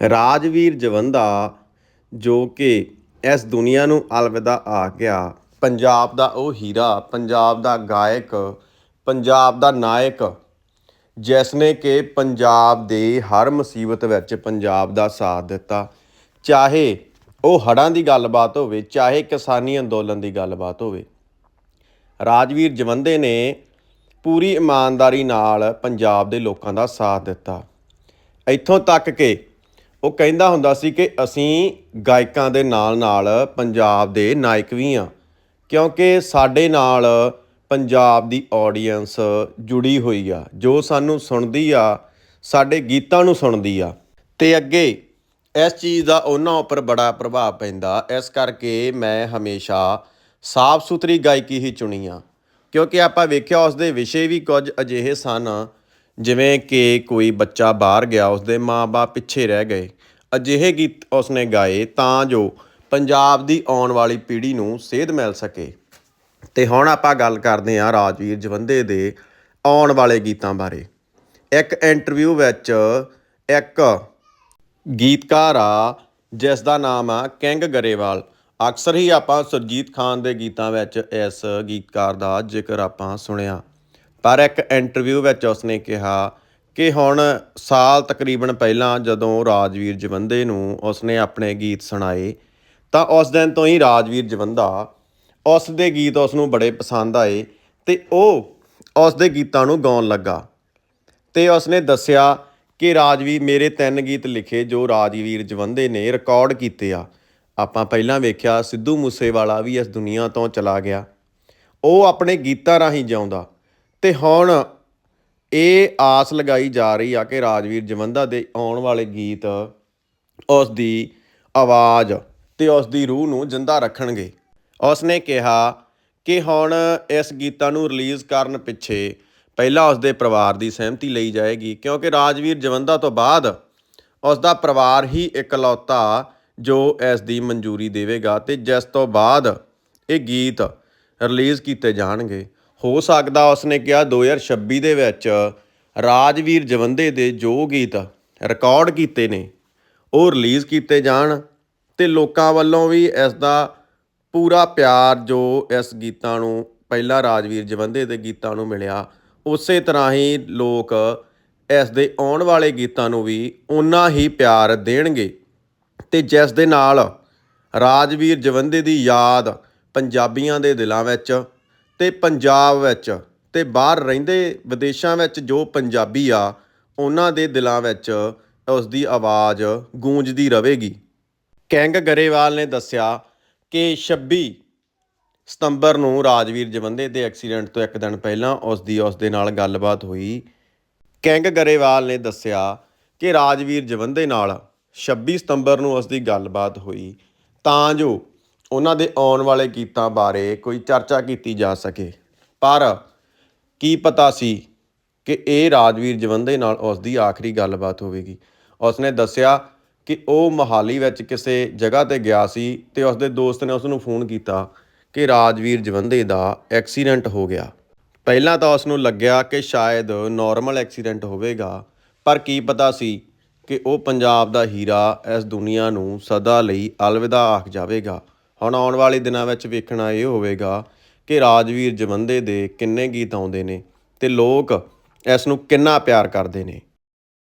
ਰਾਜਵੀਰ ਜਵੰਦਾ ਜੋ ਕਿ ਇਸ ਦੁਨੀਆ ਨੂੰ ਅਲਵਿਦਾ ਆ ਗਿਆ। ਪੰਜਾਬ ਦਾ ਉਹ ਹੀਰਾ, ਪੰਜਾਬ ਦਾ ਗਾਇਕ, ਪੰਜਾਬ ਦਾ ਨਾਇਕ ਜਿਸ ਨੇ ਕਿ ਪੰਜਾਬ ਦੇ ਹਰ ਮੁਸੀਬਤ ਵਿੱਚ ਪੰਜਾਬ ਦਾ ਸਾਥ ਦਿੱਤਾ। ਚਾਹੇ ਉਹ ਹੜ੍ਹਾਂ ਦੀ ਗੱਲਬਾਤ ਹੋਵੇ, ਚਾਹੇ ਕਿਸਾਨੀ ਅੰਦੋਲਨ ਦੀ ਗੱਲਬਾਤ ਹੋਵੇ, ਰਾਜਵੀਰ ਜਵੰਦੇ ਨੇ ਪੂਰੀ ਇਮਾਨਦਾਰੀ ਨਾਲ ਪੰਜਾਬ ਦੇ ਲੋਕਾਂ ਦਾ ਸਾਥ ਦਿੱਤਾ। ਇੱਥੋਂ ਤੱਕ ਕਿ ਉਹ ਕਹਿੰਦਾ ਹੁੰਦਾ ਸੀ ਕਿ ਅਸੀਂ ਗਾਇਕਾਂ ਦੇ ਨਾਲ ਨਾਲ ਪੰਜਾਬ ਦੇ ਨਾਇਕ ਵੀ ਹਾਂ, ਕਿਉਂਕਿ ਸਾਡੇ ਨਾਲ ਪੰਜਾਬ ਦੀ ਆਡੀਅנס ਜੁੜੀ ਹੋਈ ਆ, ਜੋ ਸਾਨੂੰ ਸੁਣਦੀ ਆ, ਸਾਡੇ ਗੀਤਾਂ ਨੂੰ ਸੁਣਦੀ ਆ। ਤੇ ਅੱਗੇ ਇਸ ਚੀਜ਼ ਦਾ ਉਹਨਾਂ ਉੱਪਰ ਬੜਾ ਪ੍ਰਭਾਵ ਪੈਂਦਾ, ਇਸ ਕਰਕੇ ਮੈਂ ਹਮੇਸ਼ਾ ਸਾਫ਼ ਸੁਥਰੀ ਗਾਇਕੀ ਹੀ ਚੁਣੀ ਆ, ਕਿਉਂਕਿ ਆਪਾਂ ਵੇਖਿਆ ਉਸ ਦੇ ਵਿਸ਼ੇ ਵੀ ਕੁਝ ਅਜਿਹੇ ਸਨ ਜਿਵੇਂ ਕਿ ਕੋਈ ਬੱਚਾ ਬਾਹਰ ਗਿਆ, ਉਸਦੇ ਮਾਪੇ ਪਿੱਛੇ ਰਹਿ ਗਏ, ਅਜਿਹੇ ਗੀਤ ਉਸਨੇ ਗਾਏ ਤਾਂ ਜੋ ਪੰਜਾਬ ਦੀ ਆਉਣ ਵਾਲੀ ਪੀੜ੍ਹੀ ਨੂੰ ਸੇਧ ਮਿਲ ਸਕੇ। ਤੇ ਹੁਣ ਆਪਾਂ ਗੱਲ ਕਰਦੇ ਹਾਂ ਰਾਜਵੀਰ ਜਵੰਦੇ ਦੇ ਆਉਣ ਵਾਲੇ ਗੀਤਾਂ ਬਾਰੇ। ਇੱਕ ਇੰਟਰਵਿਊ ਵਿੱਚ ਇੱਕ ਗੀਤਕਾਰ ਆ ਜਿਸ ਦਾ ਨਾਮ ਆ ਕਿੰਗ ਗਰੇਵਾਲ। ਅਕਸਰ ਹੀ ਆਪਾਂ ਸੁਰਜੀਤ ਖਾਨ ਦੇ ਗੀਤਾਂ ਵਿੱਚ ਇਸ ਗੀਤਕਾਰ ਦਾ ਜ਼ਿਕਰ ਆਪਾਂ ਸੁਣਿਆ। ਪਰ ਇੱਕ ਇੰਟਰਵਿਊ ਵਿੱਚ ਉਸਨੇ ਕਿਹਾ ਕਿ ਹੁਣ ਸਾਲ ਤਕਰੀਬਨ ਪਹਿਲਾਂ ਜਦੋਂ ਰਾਜਵੀਰ ਜਵੰਦੇ ਨੂੰ ਉਸਨੇ ਆਪਣੇ ਗੀਤ ਸੁਣਾਏ, ਤਾਂ ਉਸ ਦਿਨ ਤੋਂ ਹੀ ਰਾਜਵੀਰ ਜਵੰਦਾ ਉਸ ਦੇ ਗੀਤ ਉਸ ਨੂੰ ਬੜੇ ਪਸੰਦ ਆਏ ਤੇ ਉਹ ਉਸ ਦੇ ਗੀਤਾਂ ਨੂੰ ਗਾਉਣ ਲੱਗਾ। ਤੇ ਉਸਨੇ ਦੱਸਿਆ ਕਿ ਰਾਜਵੀਰ ਮੇਰੇ ਤਿੰਨ ਗੀਤ ਲਿਖੇ ਜੋ ਰਾਜਵੀਰ ਜਵੰਦੇ ਨੇ ਰਿਕਾਰਡ ਕੀਤੇ ਆ। ਆਪਾਂ ਪਹਿਲਾਂ ਵੇਖਿਆ ਸਿੱਧੂ ਮੂਸੇਵਾਲਾ ਵੀ ਇਸ ਦੁਨੀਆ ਤੋਂ ਚਲਾ ਗਿਆ। ਉਹ ਆਪਣੇ ਗੀਤਾਂ ਰਾਹੀਂ ਜਿਉਂਦਾ। ਤੇ ਹੁਣ ਇਹ ਆਸ ਲਗਾਈ ਜਾ ਰਹੀ ਆ ਕਿ ਰਾਜਵੀਰ ਜਵੰਦਾ ਦੇ ਆਉਣ ਵਾਲੇ ਗੀਤ ਉਸ ਦੀ ਆਵਾਜ਼ ਤੇ ਉਸ ਦੀ ਰੂਹ ਨੂੰ ਜਿੰਦਾ ਰੱਖਣਗੇ। ਉਸ ਨੇ ਕਿਹਾ ਕਿ ਹੁਣ ਇਸ ਗੀਤਾਂ ਨੂੰ ਰਿਲੀਜ਼ ਕਰਨ ਪਿੱਛੇ ਪਹਿਲਾਂ ਉਸ ਦੇ ਪਰਿਵਾਰ ਦੀ ਸਹਿਮਤੀ ਲਈ ਜਾਏਗੀ, ਕਿਉਂਕਿ ਰਾਜਵੀਰ ਜਵੰਦਾ ਤੋਂ ਬਾਅਦ ਉਸ ਦਾ ਪਰਿਵਾਰ ਹੀ ਇਕਲੌਤਾ ਜੋ ਇਸ ਦੀ ਮਨਜ਼ੂਰੀ ਦੇਵੇਗਾ ਤੇ ਜਿਸ ਤੋਂ ਬਾਅਦ ਇਹ ਗੀਤ ਰਿਲੀਜ਼ ਕੀਤੇ ਜਾਣਗੇ। ਹੋ ਸਕਦਾ ਉਸਨੇ ਕਿਹਾ 2026 ਦੇ ਵਿੱਚ ਰਾਜਵੀਰ ਜਵੰਦੇ ਦੇ ਜੋ ਗੀਤ ਰਿਕਾਰਡ ਕੀਤੇ ਨੇ, ਉਹ ਰਿਲੀਜ਼ ਕੀਤੇ ਜਾਣ ਤੇ ਲੋਕਾਂ ਵੱਲੋਂ ਵੀ ਇਸ ਦਾ ਪੂਰਾ ਪਿਆਰ ਜੋ ਇਸ ਗੀਤਾਂ ਨੂੰ, ਪਹਿਲਾਂ ਰਾਜਵੀਰ ਜਵੰਦੇ ਦੇ ਗੀਤਾਂ ਨੂੰ ਮਿਲਿਆ, ਉਸੇ ਤਰ੍ਹਾਂ ਹੀ ਲੋਕ ਇਸ ਦੇ ਆਉਣ ਵਾਲੇ ਗੀਤਾਂ ਨੂੰ ਵੀ ਉਨਾ ਹੀ ਪਿਆਰ ਦੇਣਗੇ। ਤੇ ਜਿਸ ਦੇ ਨਾਲ ਰਾਜਵੀਰ ਜਵੰਦੇ ਦੀ ਯਾਦ ਪੰਜਾਬੀਆਂ ਦੇ ਦਿਲਾਂ ਵਿੱਚ ਅਤੇ ਪੰਜਾਬ ਵਿੱਚ ਅਤੇ ਬਾਹਰ ਰਹਿੰਦੇ ਵਿਦੇਸ਼ਾਂ ਵਿੱਚ ਜੋ ਪੰਜਾਬੀ ਆ, ਉਹਨਾਂ ਦੇ ਦਿਲਾਂ ਵਿੱਚ ਉਸਦੀ ਆਵਾਜ਼ ਗੂੰਜਦੀ ਰਹੇਗੀ। ਕੈਂਗ ਗਰੇਵਾਲ ਨੇ ਦੱਸਿਆ ਕਿ 26 ਸਤੰਬਰ ਨੂੰ ਰਾਜਵੀਰ ਜਵੰਦੇ ਦੇ ਐਕਸੀਡੈਂਟ ਤੋਂ ਇੱਕ ਦਿਨ ਪਹਿਲਾਂ ਉਸ ਦੀ ਉਸ ਦੇ ਨਾਲ ਗੱਲਬਾਤ ਹੋਈ। ਕੈਂਗ ਗਰੇਵਾਲ ਨੇ ਦੱਸਿਆ ਕਿ ਰਾਜਵੀਰ ਜਵੰਦੇ ਨਾਲ 26 ਸਤੰਬਰ ਨੂੰ ਉਸ ਦੀ ਗੱਲਬਾਤ ਹੋਈ। ਤਾਂ ਜੋ ਉਹਨਾਂ ਦੇ ਆਉਣ ਵਾਲੇ ਗੀਤਾਂ ਬਾਰੇ ਕੋਈ ਚਰਚਾ ਕੀਤੀ ਜਾ ਸਕੇ। ਪਰ ਕੀ ਪਤਾ ਸੀ ਕਿ ਇਹ ਰਾਜਵੀਰ ਜਵੰਦੇ ਨਾਲ ਉਸ ਦੀ ਆਖਰੀ ਗੱਲਬਾਤ ਹੋਵੇਗੀ। ਉਸਨੇ ਦੱਸਿਆ ਕਿ ਉਹ ਮੋਹਾਲੀ ਵਿੱਚ ਕਿਸੇ ਜਗ੍ਹਾ ਤੇ ਗਿਆ ਸੀ ਤੇ ਉਸਦੇ ਦੋਸਤ ਨੇ ਉਸ ਨੂੰ ਫੋਨ ਕੀਤਾ ਕਿ ਰਾਜਵੀਰ ਜਵੰਦੇ ਦਾ ਐਕਸੀਡੈਂਟ ਹੋ ਗਿਆ। ਪਹਿਲਾਂ ਤਾਂ ਉਸ ਨੂੰ ਲੱਗਿਆ ਕਿ ਸ਼ਾਇਦ ਨਾਰਮਲ ਐਕਸੀਡੈਂਟ ਹੋਵੇਗਾ, ਪਰ ਕੀ ਪਤਾ ਸੀ ਕਿ ਉਹ ਪੰਜਾਬ ਦਾ ਹੀਰਾ ਇਸ ਦੁਨੀਆ ਨੂੰ ਸਦਾ ਲਈ ਅਲਵਿਦਾ ਆਖ ਜਾਵੇਗਾ। ਹੁਣ ਆਉਣ ਵਾਲੇ ਦਿਨਾਂ ਵਿੱਚ ਵੇਖਣਾ ਇਹ ਹੋਵੇਗਾ ਕਿ ਰਾਜਵੀਰ ਜਵੰਦੇ ਦੇ ਕਿੰਨੇ ਗੀਤ ਆਉਂਦੇ ਨੇ ਤੇ ਲੋਕ ਇਸ ਨੂੰ ਕਿੰਨਾ ਪਿਆਰ ਕਰਦੇ ਨੇ।